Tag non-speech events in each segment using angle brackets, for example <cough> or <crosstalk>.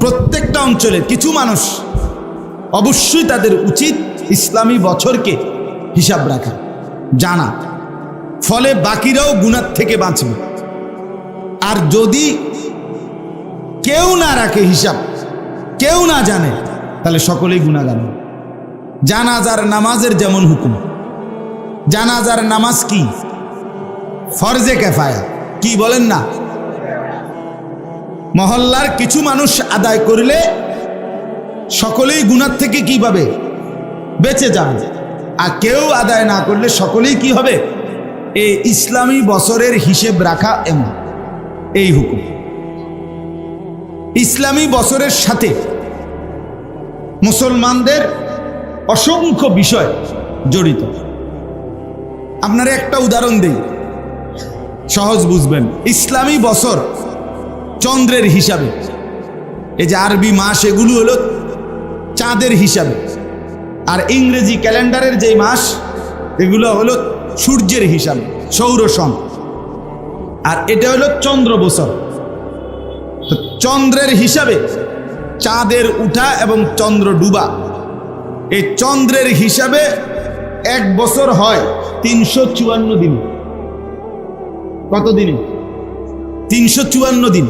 প্রত্যেকটা অঞ্চলের কিছু মানুষ অবশ্যই তাদের উচিত ইসলামী বছরকে হিসাব রাখা, জানা। ফলে বাকিরাও গুণার থেকে বাঁচবে। আর যদি কেউ না রাখে হিসাব, কেউ না জানে, তাহলে সকলেই গুণাগান। জানাজার নামাজের যেমন হুকুম, জানাজার নামাজ কি? ফরজে কেফায়া। কি বলেন না? মহল্লার কিছু মানুষ আদায় করলে সকলেই গুণার থেকে কি পাবে? বেঁচে যাবে আর কেউ আদায় না করলে সকলেই কি হবে? এই ইসলামী বছরের হিসেব রাখা এমন। এই হুকুম। ইসলামী বছরের সাথে মুসলমানদের অসংখ্য বিষয় জড়িত। আপনারা একটা উদাহরণ দিই। সহজ বুঝবেন। ইসলামী বছর চন্দ্রের হিসাবে। এই যে আরবি মাস এগুলো হলো চাঁদের হিসাবে। আর ইংরেজি ক্যালেন্ডারের যে মাস, এগুলো হলো সূর্যের হিসাবে, সৌর সন আর এটা হলো চন্দ্র বছর। চন্দ্রের হিসাবে চাঁদের উঠা এবং চন্দ্র ডুবা। এই চন্দ্রের হিসাবে এক বছর হয় তিনশো চুয়ান্ন দিন। কত দিনে? তিনশো চুয়ান্ন দিন।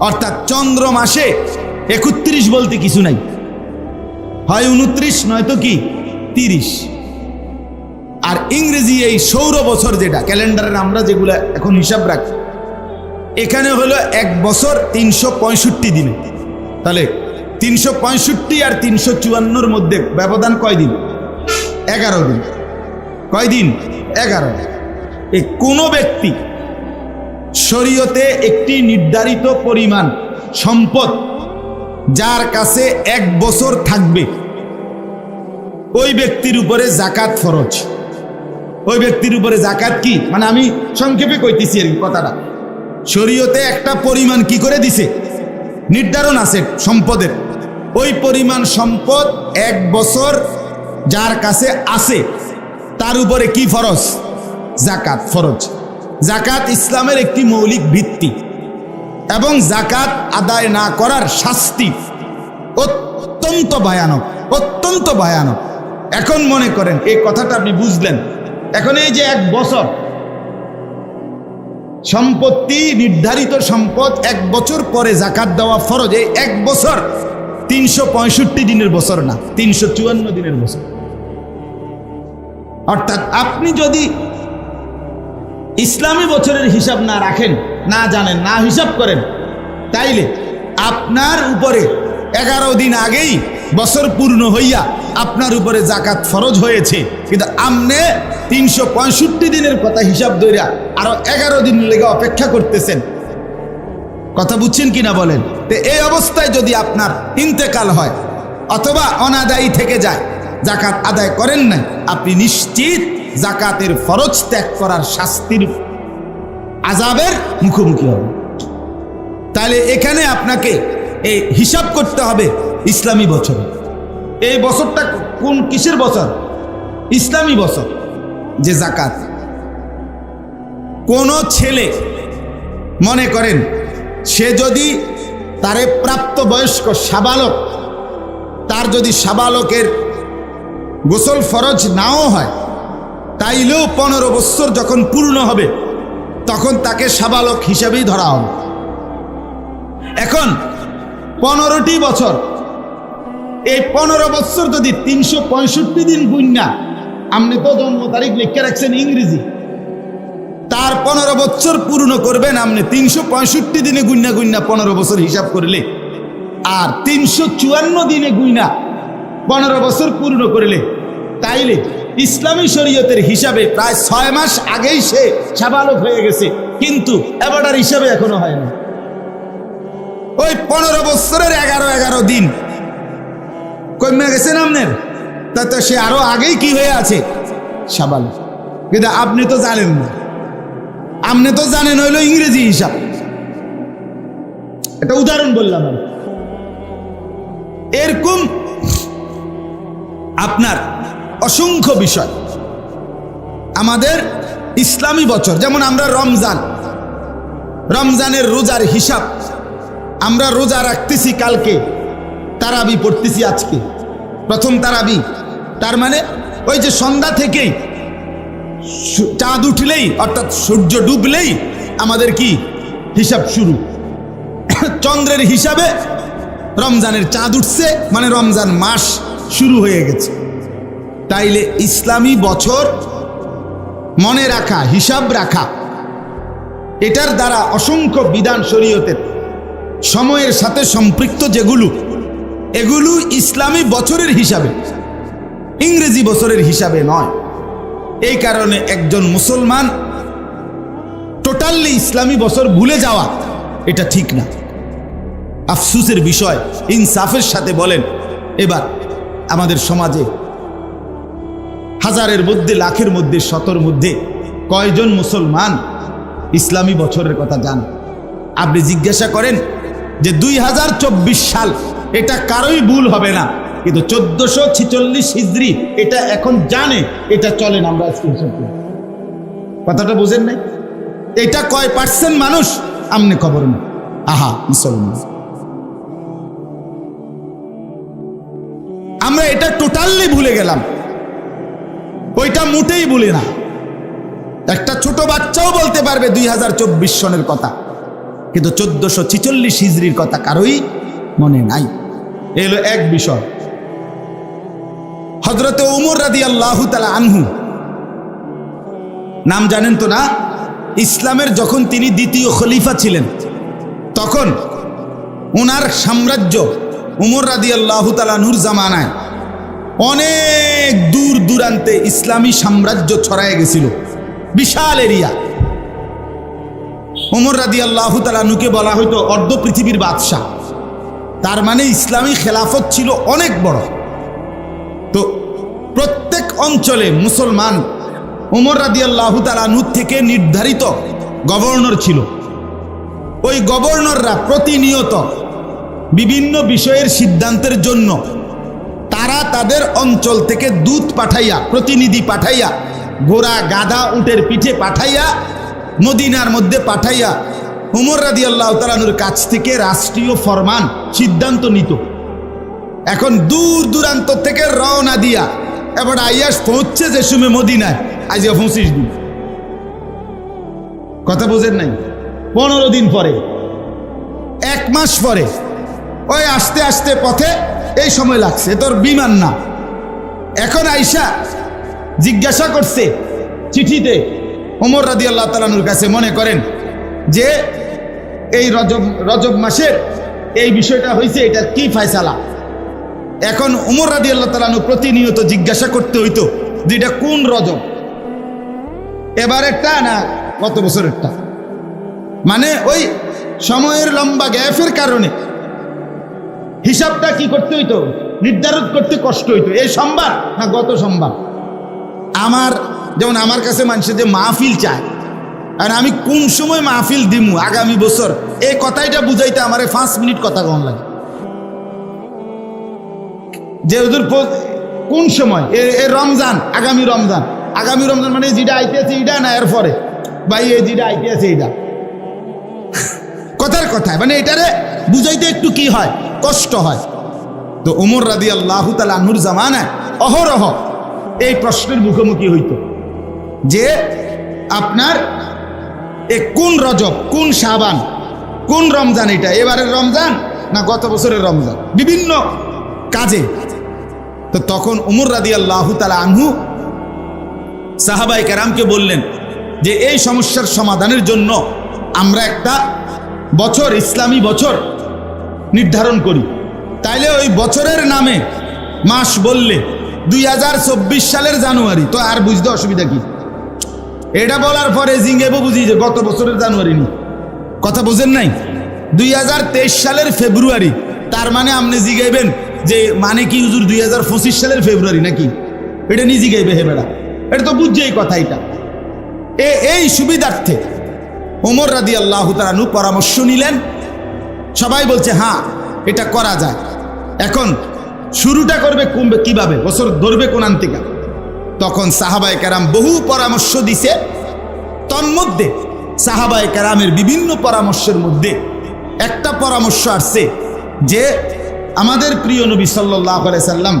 অর্থাৎ চন্দ্র মাসে একত্রিশ বলতে কিছু নাই। হয় উনত্রিশ, নয়তো কি? তিরিশ। আর ইংরেজি এই সৌর বছর যেটা, ক্যালেন্ডারের আমরা যেগুলা এখন হিসাব রাখি, এখানে হলো এক বছর তিনশো পঁয়ষট্টি দিনে। তাহলে তিনশো পঁয়ষট্টি আর তিনশো চুয়ান্নর মধ্যে ব্যবধান কয় দিন? এগারো দিন। কয় দিন? এগারো এই কোনো ব্যক্তি শরীয়তে একটি নির্ধারিত পরিমাণ সম্পদ যার কাছে এক বছর থাকবে। ওই ব্যক্তির উপরে জাকাত ফরজ। ওই ব্যক্তির উপরে জাকাত কি? মানে আমি সংক্ষেপে কইতেছি আর কথাটা। শরীয়তে একটা পরিমাণ কি করে দিছে? নির্ধারণ আছে সম্পদের। ওই পরিমাণ সম্পদ এক বছর যার কাছে আছে, তার উপরে কি ফরজ? জাকাত ফরজ। জাকাত ইসলামের একটি মৌলিক ভিত্তি এবং জাকাত আদায় না করার শাস্তি অত্যন্ত ভয়ানক অত্যন্ত ভয়ানক। এখন মনে করেন, এই কথাটা আপনি বুঝলেন। এখন এই যে এক বছর সম্পত্তি, নির্ধারিত সম্পদ, এক বছর পরে জাকাত দেওয়া ফরজ, এই এক বছর তিনশো পঁয়ষট্টি দিনের বছর না, তিনশো চুয়ান্ন দিনের বছর। অর্থাৎ আপনি যদি ইসলামী বছরের হিসাব না রাখেন, না জানেন, না হিসাব করেন, তাইলে আপনার উপরে এগারো দিন আগেই বছর পূর্ণ হইয়া আপনার উপরে জাকাত ফরজ হয়েছে। কিন্তু আমনে তিনশো পঁয়ষট্টি দিনের কথা হিসাব ধরিয়া আরও এগারো দিন লেগে অপেক্ষা করতেছেন। কথা বুঝছেন কিনা বলেন? তো এই অবস্থায় যদি আপনার ইন্তেকাল হয়, অথবা অনাদায়ী থেকে যায়, জাকাত আদায় করেন না আপনি নিশ্চিত জাকাতের ফরজ ত্যাগ করার শাস্তির আজাবের মুখোমুখি হবে। তাহলে এখানে আপনাকে এই হিসাব করতে হবে ইসলামী বছর। এই বছরটা কোন কিসের বছর? ইসলামী বছর, যে জাকাত। কোন ছেলে, মনে করেন, সে যদি তারে প্রাপ্ত বয়স্ক সাবালক, তার যদি সাবালকের গোসল ফরজ নাও হয় তাইলেও পনেরো বছর যখন পূর্ণ হবে, তখন তাকে সাবালক হিসাবেই ধরা হবে। এখন পনেরোটি বছর। এই পনেরো বছর যদি তিনশো পঁয়ষট্টি দিন গুণনা আপনি তো জন্ম তারিখ লিখে রাখছেন ইংরেজি। তার পনেরো বছর পূর্ণ করবেন আপনি তিনশো পঁয়ষট্টি দিনে গুইনা গুইনা পনেরো বছর হিসাব করলে, আর তিনশো চুয়ান্ন দিনে গুইনা পনেরো বছর পূর্ণ করলে, তাইলে ইসলামী শরীয়তের হিসাবে প্রায় ছয় মাস আগেই সে সাবালক হয়ে গেছে। কিন্তু এবারটার হিসাবে এখনও হয় না ওই পনেরো বছরের এগারো এগারো দিন। কমে গেছেন আপনার? তা তো সে আরও আগেই কি হয়ে আছে? সাবালক কিন্তু আপনি তো জানেন না। আপনি তো জানেন হইল ইংরেজি হিসাব। এটা উদাহরণ বললাম এরকম আপনার অসংখ্য বিষয়। আমাদের ইসলামী বছর, যেমন আমরা রমজান, রমজানের রোজার হিসাব, আমরা রোজা রাখতেছি কালকে, তারাবি পড়তেছি আজকে। প্রথম তারাবি, তার মানে ওই যে সন্ধ্যা থেকেই চাঁদ উঠলেই, অর্থাৎ সূর্য ডুবলেই আমাদের কি হিসাব শুরু। <coughs> চন্দ্রের হিসাবে রমজানের চাঁদ উঠছে মানে রমজান মাস শুরু হয়ে গেছে। তাইলে ইসলামী বছর মনে রাখা, হিসাব রাখা। এটার দ্বারা অসংখ্য বিধান শরীয়তের সময়ের সাথে সম্পৃক্ত যেগুলো, এগুলো ইসলামী বছরের হিসাবে, ইংরেজি বছরের হিসাবে নয়। এই কারণে একজন মুসলমান টোটালি ইসলামী বছর ভুলে যাওয়া, এটা ঠিক না। আফসুসের বিষয়, ইনসাফের সাথে বলেন, এবার আমাদের সমাজে হাজারের মধ্যে, লাখের মধ্যে, শতর মধ্যে কয়জন মুসলমান ইসলামী বছরের কথা জান? আপনি জিজ্ঞাসা করেন যে দুই হাজার চব্বিশ সাল এটা কারোই ভুল হবে না। কিন্তু চোদ্দশো ছিচল্লিশ হিজড়ি এটা এখন জানে, এটা চলেন আমরা স্ক্রিনশট করি। কথাটা বুঝেন নাই? এটা কয় পার্সেন্ট মানুষ? আমনে খবর নেই। আহা, মুসলমান। আমরা এটা টোটালি ভুলে গেলাম। ওইটা মোটেই বলি না। একটা ছোট বাচ্চাও বলতে পারবে দুই হাজার চব্বিশ সনের কথা। কিন্তু চোদ্দশো ছিচল্লিশ হিজড়ির কথা কারোই মনে নাই। এলো এক বিষয়। হজরতে উমর রাদি আল্লাহ তালা আনহু। নাম জানেন তো না? ইসলামের যখন তিনি দ্বিতীয় খলিফা ছিলেন, তখন ওনার সাম্রাজ্য উমর রাদি আল্লাহ তালা নূর জামানায় অনেক দূর দূরান্তে ইসলামী সাম্রাজ্য ছড়ায় গেছিল। বিশাল এরিয়া। উমর রাদি আল্লাহ তালানুকে বলা হয়তো অর্ধ পৃথিবীর বাদশাহ। তার মানে ইসলামী খেলাফত ছিল অনেক বড়। তো প্রত্যেক অঞ্চলে মুসলমান উমর রাদি আল্লাহ তালানুর থেকে নির্ধারিত গভর্নর ছিল। ওই গভর্নররা প্রতিনিয়ত বিভিন্ন বিষয়ের সিদ্ধান্তের জন্য তারা তাদের অঞ্চল থেকে দুধ পাঠাইয়া, প্রতিনিধি পাঠাইয়া ঘোড়া গাধা উটের পিঠে পাঠাইয়া, মদিনার মধ্যে পাঠাইয়া উমর রাদি আল্লাহ তালানুর কাছ থেকে রাষ্ট্রীয় ফরমান সিদ্ধান্ত নিত। এখন দূর দূরান্ত থেকে রওনা দিয়া এবার আইয়াস পৌঁছছে যে সময় মদিনায়। আজকে পঁচিশ দিন। কথা বোঝেন নাই? পনেরো দিন পরে, এক মাস পরে, ওই আস্তে আস্তে পথে এই সময় লাগছে, তোর বিমান না। এখন আইসা জিজ্ঞাসা করছে চিঠিতে। ওমর রাদি আল্লাহ তালানুর কাছে মনে করেন যে, এই রজব রজব মাসের এই বিষয়টা হয়েছে এটা কি ফায়সালা? এখন উমর রাদি আল্লাহ তালানু প্রতিনিয়ত জিজ্ঞাসা করতে হইতো, যে এটা কোন রজব? এবারেরটা না, কত বছরেরটা? মানে ওই সময়ের লম্বা গ্যাপের কারণে হিসাবটা কি করতে হইতো? নির্ধারণ করতে কষ্ট হইতো। এই সোমবার না গত সোমবার আমার, যেমন আমার কাছে মানুষের যে মাহফিল চায়, আর আমি কোন সময় মাহফিল দিমু আগামী বছর, এই কথাইটা বুঝাইতে আমার পাঁচ মিনিট কথা কম লাগে। যে কোন সময়? এ রমজান, আগামী রমজান। আগামী রমজান মানে যেটা আইতেছে এটা না এর পরে ভাই এই যেটা আইতেছে এটা কথার কথায় মানে এটারে বুঝাইতে একটু কি হয়? কষ্ট হয়। তো উমর রাদি আল্লাহ তালুর জামানায় অহরহ এই প্রশ্নের মুখোমুখি হইত যে আপনার এ কোন রজব, কোন সাবান কোন রমজান এটা? এবারের রমজান না গত বছরের রমজান? বিভিন্ন কাজে। তো তখন উমর রাদি আল্লাহ তালা আনহু সাহাবাই কেরামকে বললেন যে, এই সমস্যার সমাধানের জন্য আমরা একটা বছর, ইসলামী বছর নির্ধারণ করি। তাইলে ওই বছরের নামে মাস বললে দুই হাজার চব্বিশ সালের জানুয়ারি। তো আর বুঝতে অসুবিধা কি? এটা বলার পরে জিঙ্গেবো বুঝি যে গত বছরের জানুয়ারি নি। কথা বোঝেন নাই? দুই হাজার তেইশ সালের ফেব্রুয়ারি, তার মানে আপনি জিগাইবেন যে মানে কি হুজুর দুই হাজার পঁচিশ সালের ফেব্রুয়ারি নাকি? এটা নিজে গাইবে হে বেড়া। এটা তো বুঝছে এই কথা এটা। এ, এই সুবিধার্থে ওমর রাদি আল্লাহ তারানু পরামর্শ নিলেন সবাই বলছে হ্যাঁ এটা করা যায়। এখন শুরুটা করবে কমবে কীভাবে? বছর ধরবে কোন থেকে তখন সাহাবায় কেরাম বহু পরামর্শ দিছে। তন্মধ্যে সাহাবায় কেরামের বিভিন্ন পরামর্শের মধ্যে একটা পরামর্শ আসছে যে, আমাদের প্রিয় নবী সাল্লাহ সাল্লাম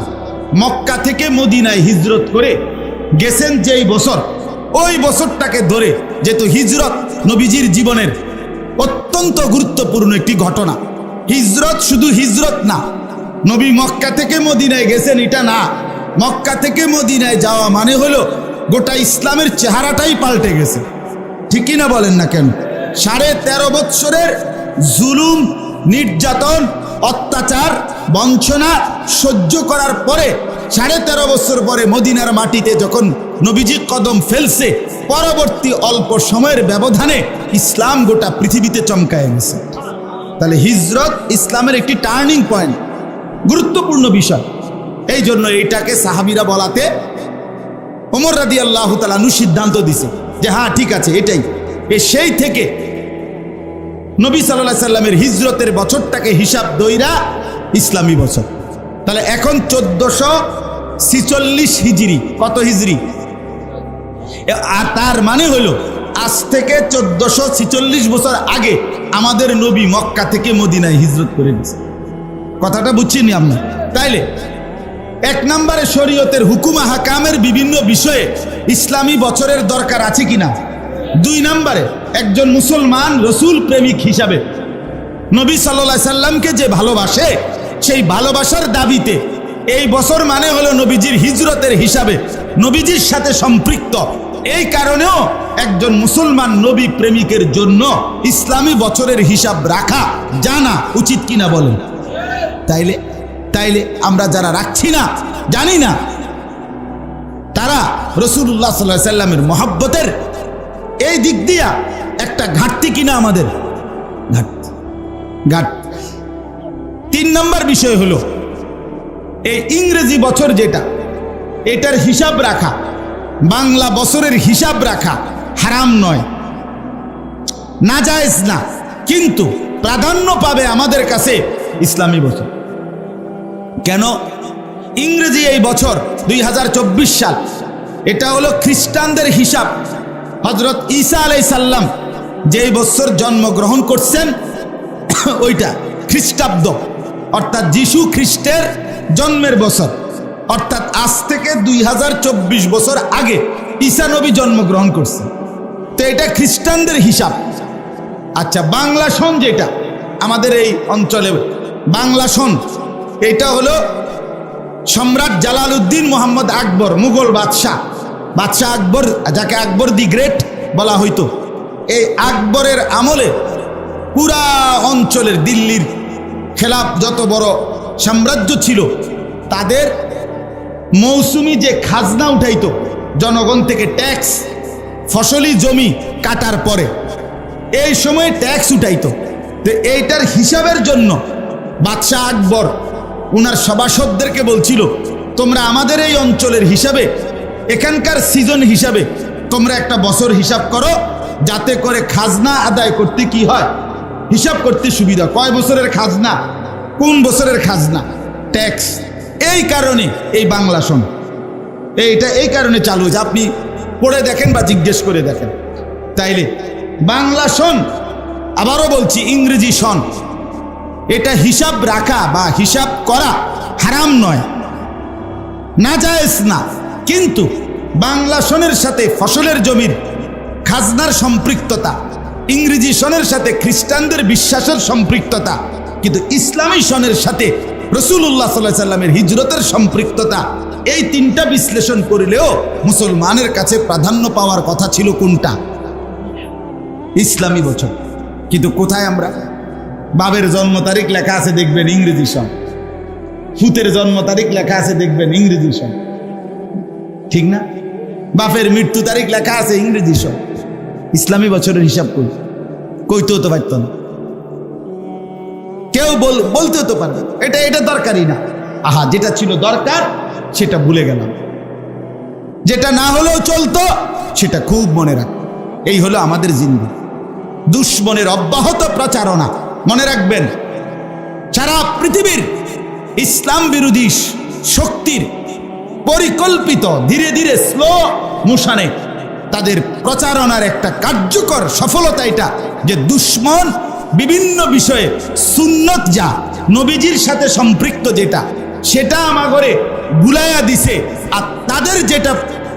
মক্কা থেকে মদিনায় হিজরত করে গেছেন যেই বছর, ওই বছরটাকে ধরে, যেহেতু হিজরত নবীজির জীবনের অত্যন্ত গুরুত্বপূর্ণ একটি ঘটনা। হিজরত শুধু হিজরত না, নবী মক্কা থেকে মদিনায় গেছেন, এটা না। মক্কা থেকে মদিনায় যাওয়া মানে হলো গোটা ইসলামের চেহারাটাই পাল্টে গেছে। ঠিকই না বলেন না কেন? সাড়ে তেরো বৎসরের জুলুম, নির্যাতন, অত্যাচার, বঞ্চনা সহ্য করার পরে সাড়ে তেরো বছর পরে মদিনার মাটিতে যখন নবীজি কদম ফেলছে, পরবর্তী অল্প সময়ের ব্যবধানে ইসলাম গোটা পৃথিবীতে চমকায় গেছে তাহলে হিজরত ইসলামের একটি টার্নিং পয়েন্ট গুরুত্বপূর্ণ বিষয়। এই জন্য এইটাকে সাহাবিরা বলাতে ওমর রাদি আল্লাহ তালানু সিদ্ধান্ত দিছে যে হ্যাঁ ঠিক আছে, এটাই। এ সেই থেকে নবী সাল্লাহ সাল্লামের হিজরতের বছরটাকে হিসাব দইরা ইসলামী বছর। তাহলে এখন চোদ্দশো ছিচল্লিশ হিজড়ি কত হিজড়ি আর তার মানে হলো, আজ থেকে চোদ্দশো ছিচল্লিশ বছর আগে আমাদের নবী মক্কা থেকে মদিনায় হিজরত করে গেছে। কথাটা বুঝছিনি আমরা তাইলে, এক নম্বরে শরীয়তের হুকুম হাকামের বিভিন্ন বিষয়ে ইসলামী বছরের দরকার আছে কিনা? দুই নম্বরে, একজন মুসলমান রসুল প্রেমিক হিসাবে নবী সাল্লা সাল্লামকে যে ভালোবাসে সেই ভালোবাসার দাবিতে এই বছর মানে হলো নবীজির হিজরতের হিসাবে নবীজির সাথে সম্পৃক্ত। এই কারণেও একজন মুসলমান নবী প্রেমিকের জন্য ইসলামী বছরের হিসাব রাখা জানা উচিত কিনা বলেন? তাইলে তাইলে আমরা যারা রাখছি না, জানি না, তারা রসুল্লাহ সাল্লাহ সাল্লামের মহাব্বতের এই দিক দিয়া একটা ঘাটতি কিনা আমাদের? ঘাটতি। ঘাট তিন নম্বর বিষয় হলো, এই ইংরেজি বছর যেটা, এটার হিসাব রাখা, বাংলা বছরের হিসাব রাখা হারাম নয়। না জায়েজ না, কিন্তু প্রাধান্য পাবে আমাদের কাছে ইসলামী বছর। কেন? ইংরেজি এই বছর দুই হাজার চব্বিশ সাল, এটা হলো খ্রিস্টানদের হিসাব। হজরত ঈসা আলাই সাল্লাম যেই বছর জন্মগ্রহণ করছেন, ওইটা খ্রিস্টাব্দ। অর্থাৎ যিশু খ্রিস্টের জন্মের বছর। অর্থাৎ আজ থেকে দুই হাজার চব্বিশ বছর আগে ঈসা নবী জন্মগ্রহণ করছে। তো এটা খ্রিস্টানদের হিসাব। আচ্ছা বাংলা সন যেটা, আমাদের এই অঞ্চলে বাংলা সন, এটা হলো সম্রাট জালালউদ্দিন মোহাম্মদ আকবর, মুঘল বাদশাহ। বাদশাহ আকবর, যাকে আকবর দি গ্রেট বলা হইতো। এই আকবরের আমলে পুরা অঞ্চলের দিল্লির খেলাফ যত বড় সাম্রাজ্য ছিল, তাদের মৌসুমি যে খাজনা উঠাইত, জনগণ থেকে ট্যাক্স, ফসলি জমি কাটার পরে, এই সময় ট্যাক্স উঠাইত। তো এইটার হিসাবের জন্য বাদশাহ আকবর উনার সভাসদদেরকে বলছিল, তোমরা আমাদের এই অঞ্চলের হিসাবে, এখানকার সিজন হিসাবে, তোমরা একটা বছর হিসাব করো, যাতে করে খাজনা আদায় করতে কি হয়? হিসাব করতে সুবিধা। কয় বছরের খাজনা? কোন বছরের খাজনা? ট্যাক্স এই কারণে এই বাংলা সন এইটা এই কারণে চালু হয়েছে। আপনি পড়ে দেখেন বা জিজ্ঞেস করে দেখেন। তাইলে বাংলা সন আবারও বলছি ইংরেজি সন এটা হিসাব রাখা বা হিসাব করা হারাম নয়। না জায়েজ না। কিন্তু বাংলা সনের সাথে ফসলের জমির খাজনার সম্পৃক্ততা ইংরেজি সনের সাথে খ্রিস্টানদের বিশ্বাসের সম্পৃক্ততা, কিন্তু ইসলামী সনের সাথে রসুল্লাহ সাল্লাহ সাল্লামের হিজরতের সম্পৃক্ততা, এই তিনটা বিশ্লেষণ করলেও মুসলমানের কাছে প্রাধান্য পাওয়ার কথা ছিল কোনটা? ইসলামী বছর কিন্তু কোথায় আমরা? বাবের জন্ম তারিখ লেখা আছে দেখবেন ইংরেজি সন। ফুতের জন্ম তারিখ লেখা আছে দেখবেন ইংরেজি সন। ঠিক না? বাপের মৃত্যু তারিখ লেখা আছে ইংরেজি সন। ইসলামী বছরের হিসাব কই কইতেও তো পারত না। কেউ বল বলতেও তো পারবে এটা এটা দরকারই না। আহা, যেটা ছিল দরকার, সেটা ভুলে গেলাম। যেটা না হলেও চলতো, সেটা খুব মনে রাখ। এই হলো আমাদের জিন্দি দুশ্মনের অব্যাহত প্রচারণা। মনে রাখবেন, সারা পৃথিবীর ইসলাম বিরোধী শক্তির পরিকল্পিত, ধীরে ধীরে স্লো মোশানে তাদের প্রচারণার একটা কার্যকর সফলতা এটা যে দুশ্মন বিভিন্ন বিষয়ে সুন্নত যা নবীজির সাথে সম্পৃক্ত যেটা, সেটা আমার ঘরে গুলাইয়া দিছে। আর তাদের যেটা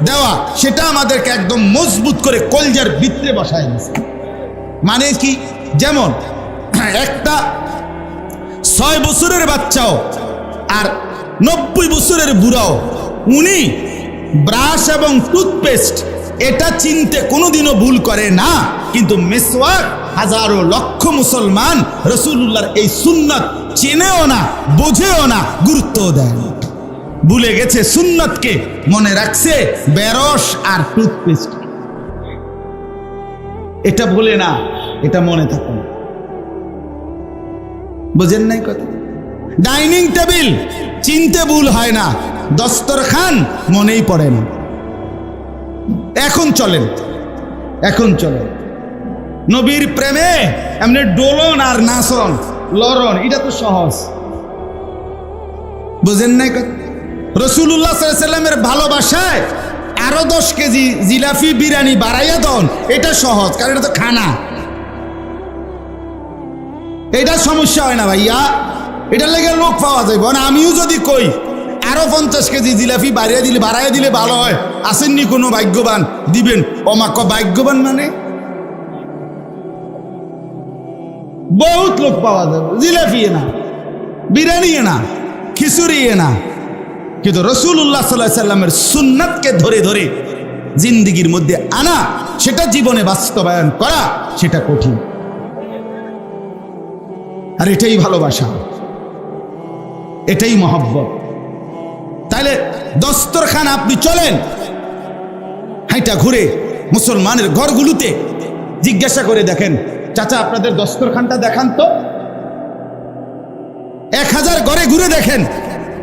দেওয়া, সেটা আমাদেরকে একদম মজবুত করে কলজার ভিতরে বসায় দিছে। মানে কি? যেমন, একটা ছয় বছরের বাচ্চাও আর নব্বই বছরের বুড়াও, উনি ব্রাশ এবং টুথপেস্ট এটা চিনতে কোনোদিনও ভুল করে না। কিন্তু মেসওয়াক হাজারো লক্ষ মুসলমান রসুল্লাহর এই সুন্নত চেনেও না, বোঝেও না গুরুত্ব দেয় ভুলে গেছে সুন্নতকে, মনে রাখছে বেরস আর টুথপেস্ট। এটা ভুলে না, এটা মনে থাকে বোঝেন নাই কথা? ডাইনিং টেবিল, চিনতে ভুল হয় না। দস্তরখান মনেই পড়ে না। এখন চলেন এখন চলেন। নবীর প্রেমে এমনি ডোলন আর নাচন লরণ এটা তো সহজ। বুঝেন নাই সাল্লামের ভালোবাসায় আরও দশ কেজি জিলাফি বিরিয়ানি বাড়াইয়া দন, এটা সহজ, কারণ এটা তো খানা। এটা সমস্যা হয় না ভাইয়া, এটার লেগে লোক পাওয়া যাবে না আমিও যদি কই আরও পঞ্চাশ কেজি জিলাপি বাড়িয়ে দিলে, বাড়াইয়া দিলে ভালো হয়। আসেননি কোনো ভাগ্যবান? দিবেন। অমাক ভাগ্যবান মানে? বহুত লোক পাওয়া যাবে। জিলাপি না বিরিয়ানি না খিচুড়ি না কিন্তু রসুল্লাহ সাল্লাহ সাল্লামের সুন্নাতকে ধরে ধরে জিন্দিগির মধ্যে আনা, সেটা জীবনে বাস্তবায়ন করা, সেটা কঠিন। আর এটাই ভালোবাসা। এটাই মহব্বত। তাহলে দস্তরখান আপনি চলেন। হাইটা ঘুরে মুসলমানের ঘরগুলোতে জিজ্ঞাসা করে দেখেন, চাচা, আপনাদের দস্তরখানটা দেখান তো। এক হাজার ঘরে ঘুরে দেখেন,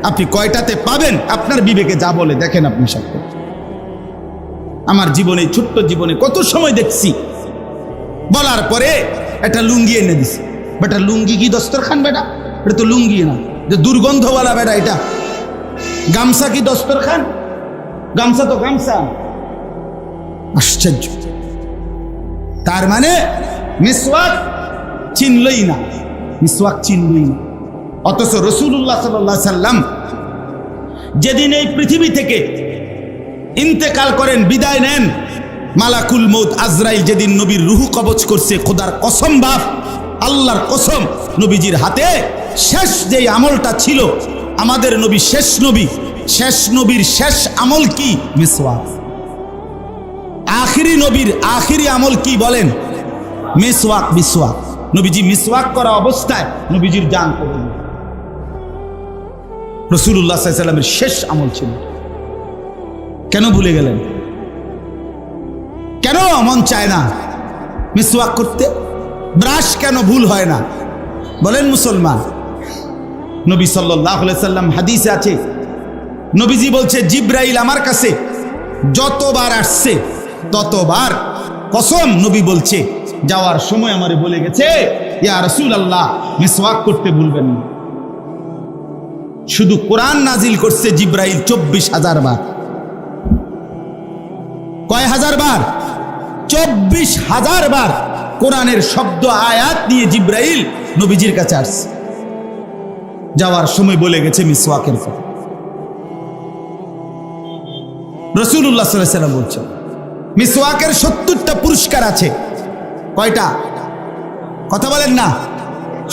আপনি কয়টাতে পাবেন? আপনার বিবেকে যা বলে দেখেন আপনি সব আমার জীবনে, ছোট্ট জীবনে কত সময় দেখছি। বলার পরে একটা লুঙ্গি এনে দিছি। বেটা, লুঙ্গি কি দস্তরখান, বেটা? এটা তো লুঙ্গি না। যে দুর্গন্ধওয়ালা বেটা, এটা গামছা কি দস্তরখান গামছা তো গামছা। আশ্চর্য। তার মানে মিসওয়াক চিনলই না। মিসওয়াক চিনলই না। অথচ রসুল্লাহ সাল্লাহ সাল্লাম যেদিন এই পৃথিবী থেকে ইন্তেকাল করেন, বিদায় নেন, মালাকুল মৌত আজরাইল যেদিন নবীর রুহু কবচ করছে, খোদার কসম বাপ, আল্লাহর কসম, নবীজির হাতে শেষ যেই আমলটা ছিল আমাদের নবী শেষ নবী শেষ নবীর শেষ আমল কি? মিসওয়াক। আখিরি নবীর আখিরি আমল কি বলেন? মিসওয়াক মিসওয়াক। নবীজি মিসওয়াক করা অবস্থায় নবীজির জান করলেন রসুল্লাহ সাল্লামের শেষ আমল ছিল। কেন ভুলে গেলেন? কেন মন চায় না? মিসওয়াক করতে? ব্রাশ কেন ভুল হয় না? বলেন মুসলমান। নবী সাল্লাম হাদিসে আছে। নবীজি বলছে, জিব্রাইল আমার কাছে যতবার আসছে, ততবার কসম নবী বলছে, যাওয়ার সময় আমারে বলে গেছে, ইয়া রসুল আল্লাহ মিসওয়াক করতে ভুলবেন না। শুধু কোরআন নাজিল করছে জিব্রাইল চব্বিশ হাজার বার। কয় হাজার বার? চব্বিশ হাজার বার কোরআনের শব্দ, আয়াত নিয়ে জিব্রাইল নবীজির কাছে আসছে। যাওয়ার সময় বলে গেছে মিসওয়াকের কথা রসুল্লাহ সাল্লাম বলছেন, মিসওয়াকের সত্তরটা পুরস্কার আছে। কয়টা? কথা বলেন না।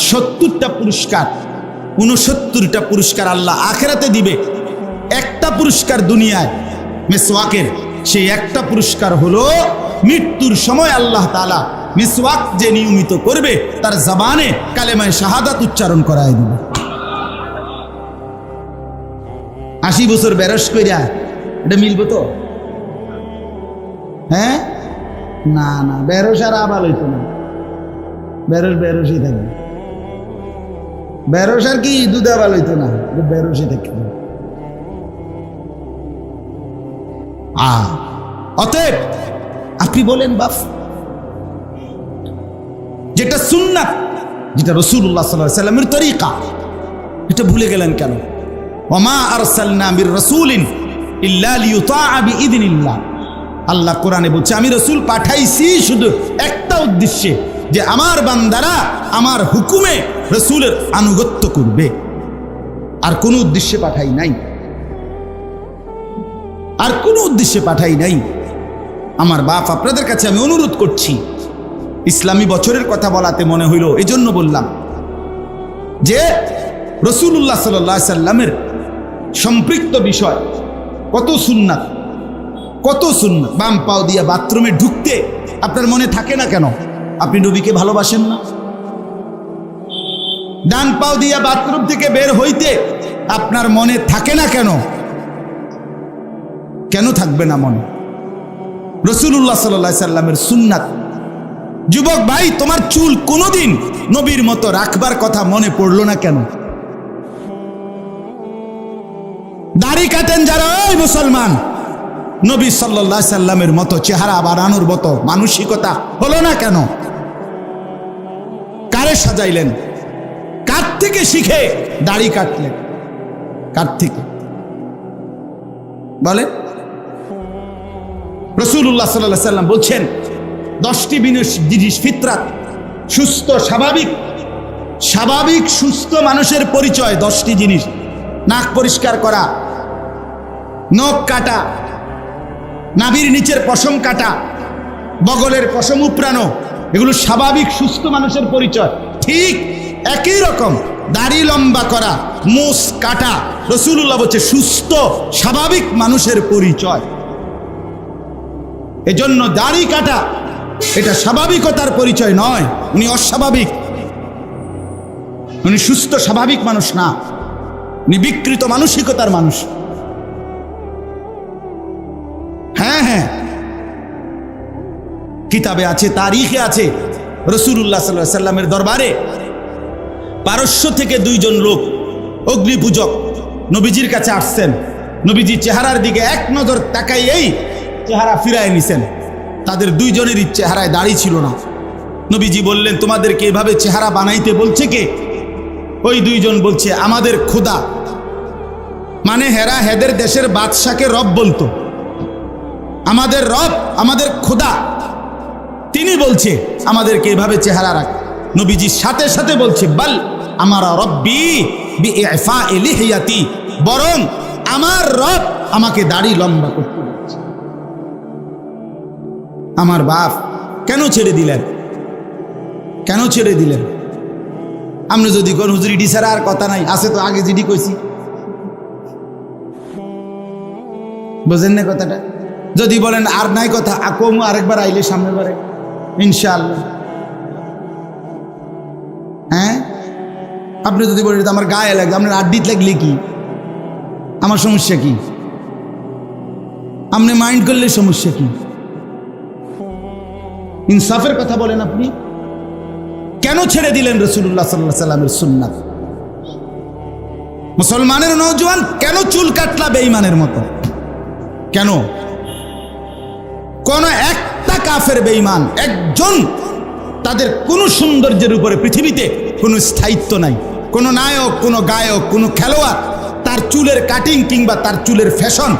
সত্তরটা পুরস্কার, উনসত্তরটা পুরস্কার আল্লাহ আখেরাতে দিবে। একটা পুরস্কার দুনিয়ায় মিসওয়াকের, সেই একটা পুরস্কার হলো মৃত্যুর সময় আল্লাহ তালা মিসওয়াক যে নিয়মিত করবে, তার জবানে কালেমায় শাহাদাত উচ্চারণ করায় দিবে। আশি বছর বেরস কইরা, এটা মিলবো তো? হ্যাঁ? না না, বেরস আর আবাল হইতো না। বেরস বেরসই থাকবে। বেরস আর কি দুধ আবাল হইতো না বেরসই থাকবে। আ, অতএব আপনি বলেন, বাপ, যেটা সুন্নাত, যেটা রসুল্লাহ সাল্লাহ সাল্লামের তরিকা, এটা ভুলে গেলেন কেন? ওমা লিয়ুতাআ আল্লাহ কোরআনে বলছে, আমি রসুল পাঠাইছি শুধু একটা উদ্দেশ্যে, যে আমার বান্দারা আমার হুকুমে রসুলের আনুগত্য করবে। আর কোনো উদ্দেশ্যে পাঠাই নাই। আর কোনো উদ্দেশ্যে পাঠাই নাই। আমার বাপ, আপনাদের কাছে আমি অনুরোধ করছি, ইসলামী বছরের কথা বলাতে মনে হইল, এজন্য বললাম যে রসুল্লাহ সাল্লাহ সাল্লামের সম্পৃক্ত বিষয়। কত সুন্নাত? কত সুন্নাত? বাম পাও দিয়া বাথরুমে ঢুকতে আপনার মনে থাকে না কেন? আপনি নবীকে ভালোবাসেন না? ডান পাও দিয়া বাথরুম থেকে বের হইতে আপনার মনে থাকে না কেন? কেন থাকবে না মনে? রসুল্লাহ সাল্লাহ সাল্লামের সুন্নাত। যুবক ভাই, তোমার চুল কোনোদিন নবীর মতো রাখবার কথা মনে পড়ল না কেন? দাড়ি কাটেন যারা ওই মুসলমান। নবী সাল্লাহ সাল্লামের মতো চেহারা বানানোর মতো মানসিকতা হলো না কেন? কারে সাজাইলেন? কার থেকে শিখে দাড়ি কাটলেন? কার থেকে? বলে রসুল্লাহ সাল্লাহ সাল্লাম বলছেন, দশটি জিনিস ফিতরাত, সুস্থ, স্বাভাবিক। স্বাভাবিক, সুস্থ মানুষের পরিচয় দশটি জিনিস। নাক পরিষ্কার করা, নখ কাটা, নাভির নিচের পশম কাটা, বগলের পশম উপড়ানো, এগুলো স্বাভাবিক সুস্থ মানুষের পরিচয়। ঠিক একই রকম দাড়ি লম্বা করা, মুস কাটা রসুল্লাহ বলছে সুস্থ, স্বাভাবিক মানুষের পরিচয়। এজন্য দাড়ি কাটা, এটা স্বাভাবিকতার পরিচয় নয়, উনি অস্বাভাবিক। উনি সুস্থ, স্বাভাবিক মানুষ না। উনি বিকৃত মানসিকতার মানুষ। হ্যাঁ হ্যাঁ। কিতাবে আছে, তারিখে আছে রসুল্লাহ সাল্লাহ সাল্লামের দরবারে। পারস্য থেকে দুইজন লোক অগ্নি পূজক নবীজির কাছে আসছেন। নবীজির চেহারার দিকে এক নজর তাকাইয়েই চেহারা ফিরায় নিছেন। তাদের দুইজনেরই চেহারায় দাড়ি ছিল না। নবীজি বললেন, তোমাদেরকে এভাবে চেহারা বানাইতে বলছে কে? ওই দুইজন বলছে, আমাদের খোদা মানে হেরা হেদের দেশের বাদশাকে রব বলতো। আমাদের রব, আমাদের খোদা তিনি বলছে, আমাদেরকে এভাবে চেহারা রাখ। নবীজির সাথে সাথে বলছে, বল আমার রব্বি বি ইফা লিহিয়াতি বরং আমার রব আমাকে দাড়ি লম্বা করতে আমার বাপ কেন ছেড়ে দিলেন? কেন ছেড়ে দিলেন? আপনি যদি কোন, হুজুর, ইডি ছাড়া আর কথা নাই। আছে তো, আগে জিডি কইছি। বোঝেন না কথাটা? যদি বলেন, আর নাই কথা, আকমু আরেকবার আইলে সামনে বারে ইনশাআল্লাহ। হ্যাঁ? আপনি যদি বলেন আমার গায়ে লাগবে আপনার আড্ডিত লাগলে কি? আমার সমস্যা কি? আপনি মাইন্ড করলে সমস্যা কি? ইনসাফের কথা বলেন আপনি। কেন ছেড়ে দিলেন রসুল্লাহ সাল্লাহ সাল্লামের সুন্নাত? মুসলমানের নৌজওয়ান কেন চুল কাটলা বেঈমানের মতো? কেন? কোন একটা কাফের বেঈমান, একজন, তাদের কোনো সৌন্দর্যের উপরে পৃথিবীতে কোনো স্থায়িত্ব নাই। কোনো নায়ক, কোনো গায়ক, কোনো খেলোয়াড়, তার চুলের কাটিং কিংবা তার চুলের ফ্যাশন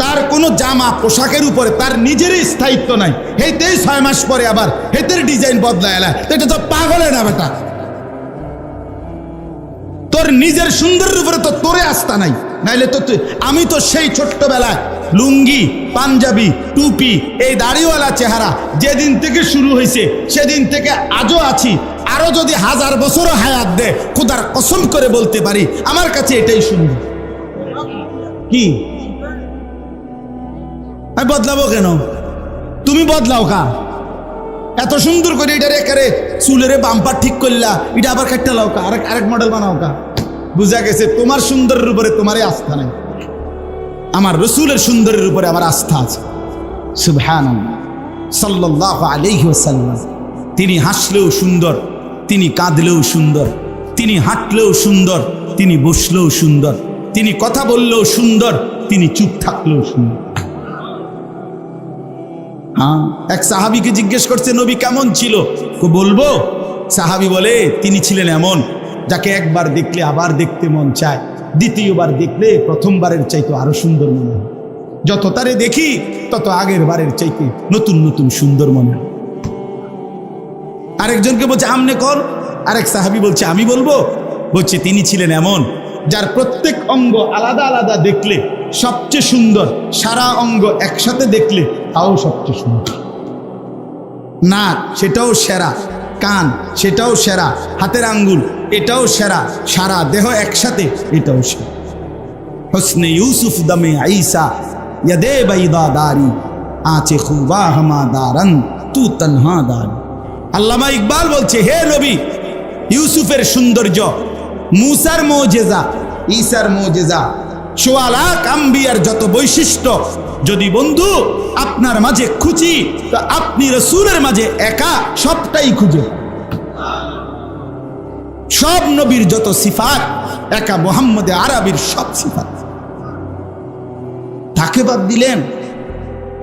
তার কোনো জামা পোশাকের উপরে তার নিজেরই স্থায়িত্ব নাই। হেতেই ছয় মাস পরে আবার হেতের ডিজাইন বদলায় এলা। এটা তো পাগলে না বেটা। তোর নিজের সুন্দরের উপরে তো তোরে আস্থা নাই। নাইলে তো তুই আমি তো সেই ছোট্টবেলায় লুঙ্গি, পাঞ্জাবি, টুপি, এই দাড়িওয়ালা চেহারা যেদিন থেকে শুরু হয়েছে সেদিন থেকে আজও আছি। আরও যদি হাজার বছরও হায়াত দে, খুদার কসম করে বলতে পারি, আমার কাছে এটাই সুন্দর। কি? আমি বদলাবো কেন? তুমি বদলাও কা। এত সুন্দর করে এটা রেখারে চুলের বাম্পার ঠিক করলা, এটা আবার কাটতে লাও কা। আরেক আরেক মডেল বানাও কা। বুঝা গেছে, তোমার সুন্দরের উপরে তোমারই আস্থা নেই। আমার রসুলের সুন্দরের উপরে আমার আস্থা আছে। সুবহান সাল্লাহ আলাইহি ওয়াসাল্লাম। তিনি হাসলেও সুন্দর, তিনি কাঁদলেও সুন্দর, তিনি হাঁটলেও সুন্দর, তিনি বসলেও সুন্দর, তিনি কথা বললেও সুন্দর, তিনি চুপ থাকলেও সুন্দর। হ্যাঁ? এক সাহাবিকে জিজ্ঞেস করছে, নবী কেমন ছিল? বলব। সাহাবি বলে, তিনি ছিলেন এমন যাকে একবার দেখলে আবার দেখতে মন চায়, দ্বিতীয়বার দেখলে প্রথমবারের চাইতে আরও সুন্দর মনে হয়। যত তারে দেখি, তত আগের বারের চাইতে নতুন নতুন সুন্দর মনে হয়। আরেকজনকে বলছে, আমনে কর। আরেক সাহাবি বলছে, আমি বলব? বলছে, তিনি ছিলেন এমন যার প্রত্যেক অঙ্গ আলাদা আলাদা দেখলে সবচেয়ে সুন্দর সারা অঙ্গ একসাথে দেখলে তাও সবচেয়ে সুন্দর। নাক সেটাও সেরা। কান, সেটাও সেরা। হাতের আঙ্গুল, এটাও সেরা। সারা দেহ একসাথে, এটাও সেরা। হসনে ইউসুফ দমে আইসা ইয়াদে বাইদা দারি আছে খুবা হামা দারন, তু তনহা দারি। আল্লামা ইকবাল বলছে, হে নবী, ইউসুফের সৌন্দর্য, মুসার মৌজেজা, ঈসার মৌজেজা সোয়ালাক আম্বিয়ার যত বৈশিষ্ট্য, যদি বন্ধু আপনার মাঝে খুঁজি তো আপনি রসুলের মাঝে একা সবটাই খুঁজে। সব নবীর যত সিফাত, একা মোহাম্মদে আরবির সব সিফাত। তাকে বাদ দিলেন,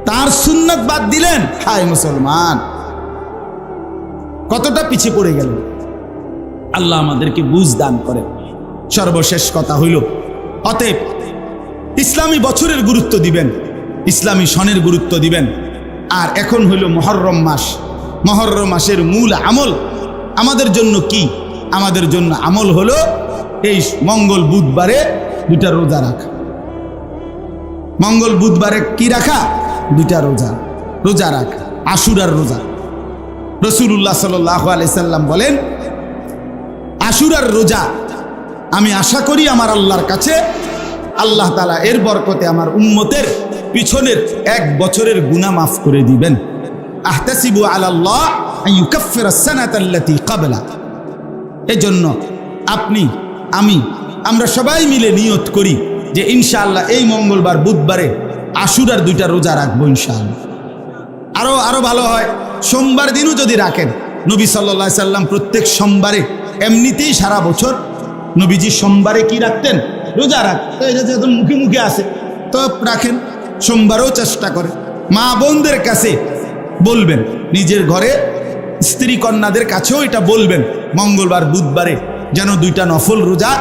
তার সুন্নত বাদ দিলেন, হায় মুসলমান। কতটা পিছিয়ে পড়ে গেল আল্লাহ আমাদেরকে বুঝ দান করে সর্বশেষ কথা হইল অতএব ইসলামী বছরের গুরুত্ব দিবেন, ইসলামী সনের গুরুত্ব দিবেন। আর এখন হইল মহরম মাস। মহরম মাসের মূল আমল আমাদের জন্য কি? আমাদের জন্য আমল হলো এই মঙ্গল বুধবারে দুটা রোজা রাখা। মঙ্গল বুধবারে কি রাখা? দুইটা রোজা। রোজা রাখা। আশুরার রোজা। রসুল্লাহ সাল্লাম বলেন, আশুরার রোজা আমি আশা করি আমার আল্লাহর কাছে আল্লাহ তালা এর বরকতে আমার উম্মতের পিছনের এক বছরের গুণা মাফ করে দিবেন। আহতাসিবু সানাতাল্লাতি কাবলা। এজন্য আপনি, আমি, আমরা সবাই মিলে নিয়ত করি যে ইনশাআল্লাহ এই মঙ্গলবার, বুধবারে আশুরার দুইটা রোজা রাখব ইনশাআল্লাহ। আরও আরও ভালো হয়, সোমবার দিনও যদি রাখেন, নবী সাল্লা সাল্লাম প্রত্যেক সোমবারে এমনিতেই সারা বছর নবীজি সোমবারে কি রাখতেন? রোজা রাখ। তো এটা যেহেতু মুখে মুখে আসে তো রাখেন, সোমবারও চেষ্টা করে। মা বোনদের কাছে বলবেন, নিজের ঘরে স্ত্রী কন্যাদের কাছেও এটা বলবেন, মঙ্গলবার, বুধবারে যেন দুইটা নফল রোজা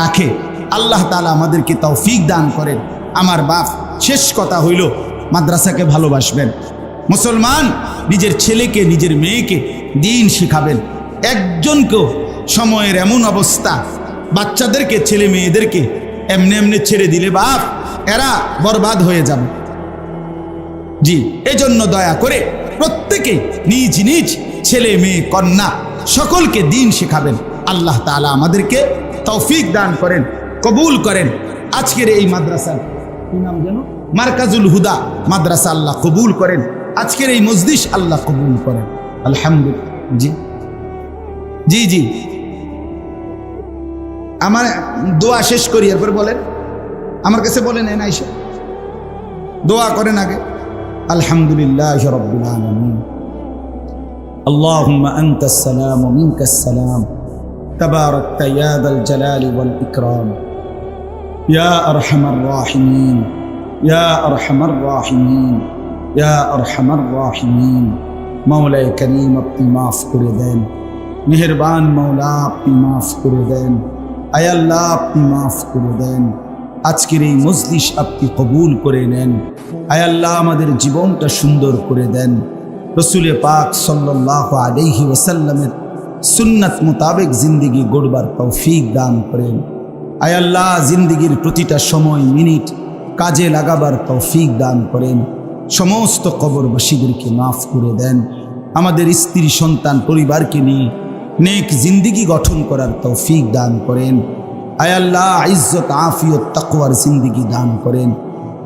রাখে। আল্লাহ তালা আমাদেরকে তৌফিক দান করেন। আমার বাপ, শেষ কথা হইল, মাদ্রাসাকে ভালোবাসবেন। মুসলমান নিজের ছেলেকে, নিজের মেয়েকে দিন শিখাবেন। একজনকেও সময়ের এমন অবস্থা বাচ্চাদেরকে, ছেলে মেয়েদেরকে এমনি এমনি ছেড়ে দিলে বাপ, এরা বরবাদ হয়ে যাবে। জি, এজন্য দয়া করে প্রত্যেকে নিজ নিজ ছেলে, মেয়ে, কন্যা সকলকে দিন শেখাবেন। আল্লাহ তালা আমাদেরকে তৌফিক দান করেন, কবুল করেন। আজকের এই মাদ্রাসার কি নাম যেন? মার্কাজুল হুদা মাদ্রাসা আল্লাহ কবুল করেন। আজকের এই মসজিদ আল্লাহ কবুল করেন। আলহামদুলিল্লাহ। জি জি জি। আমার দোয়া শেষ করি এরপর বলেন আমার কাছে বলেন এন আইসা দোয়া করেন আগে আলহামদুলিল্লাহ রব্বুল আলামিন اللهم أنت السلام ومنك السلام تباركت يا ذا الجلال والإكرام يا أرحم الراحمين يا أرحم الراحمين يا أرحم الراحمين مولاي كريم আপনি মাফ করে দেন মেহেরবান মৌলা আপনি মাফ করে দেন আয় আল্লাহ, আপনি মাফ করে দেন। আজকের এই মজলিস আপনি কবুল করে নেন। আয় আল্লাহ, আমাদের জীবনটা সুন্দর করে দেন। রসুলে পাক সাল্লাহ আলহি ওসাল্লামের সুন্নাত মোতাবেক জিন্দিগি গড়বার তৌফিক দান করেন। আয় আল্লাহ, জিন্দিগির প্রতিটা সময় মিনিট কাজে লাগাবার তৌফিক দান করেন। সমস্ত কবর কবরবাসীদেরকে মাফ করে দেন। আমাদের স্ত্রী, সন্তান, পরিবারকে নিয়ে নেক জিন্দিগি গঠন করার তৌফিক দান করেন। আয় আল্লাহ, ইজ্জত, আফিয়ত, তাকওয়ার জিন্দিগি দান করেন।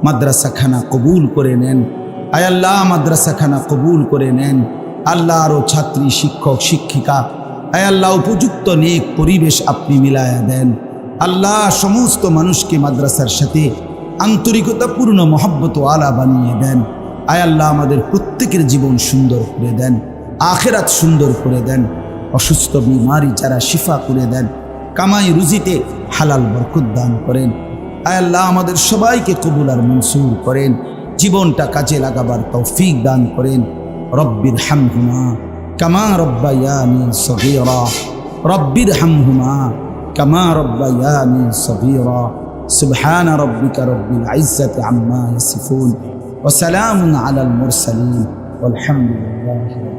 মাদ্রাসাখানা কবুল করে নেন। আয় আল্লাহ, মাদ্রাসাখানা কবুল করে নেন। আল্লাহ আরও ছাত্রী, শিক্ষক, শিক্ষিকা, আয় আল্লাহ, উপযুক্ত নেক পরিবেশ আপনি মিলায়া দেন। আল্লাহ সমস্ত মানুষকে মাদ্রাসার সাথে আন্তরিকতাপূর্ণ মহব্বত আলা বানিয়ে দেন। আয় আল্লাহ, আমাদের প্রত্যেকের জীবন সুন্দর করে দেন। আখেরাত সুন্দর করে দেন। অসুস্থ বিমারি যারা শিফা করে দেন কামাই রুজিতে হালাল বরকত দান করেন আয় আল্লাহ আমাদের সবাইকে কবুল আর মনসুর করেন জীবনটা কাজে লাগাবার তৌফিক দান করেন রব্বির হামহুমা কামা রব্বায়ানি সগীরা রব্বির হামহুমা কামা রব্বায়ানি সগীরা سبحان ربك رب العزة عما يصفون وسلام على المرسلين والحمد لله رب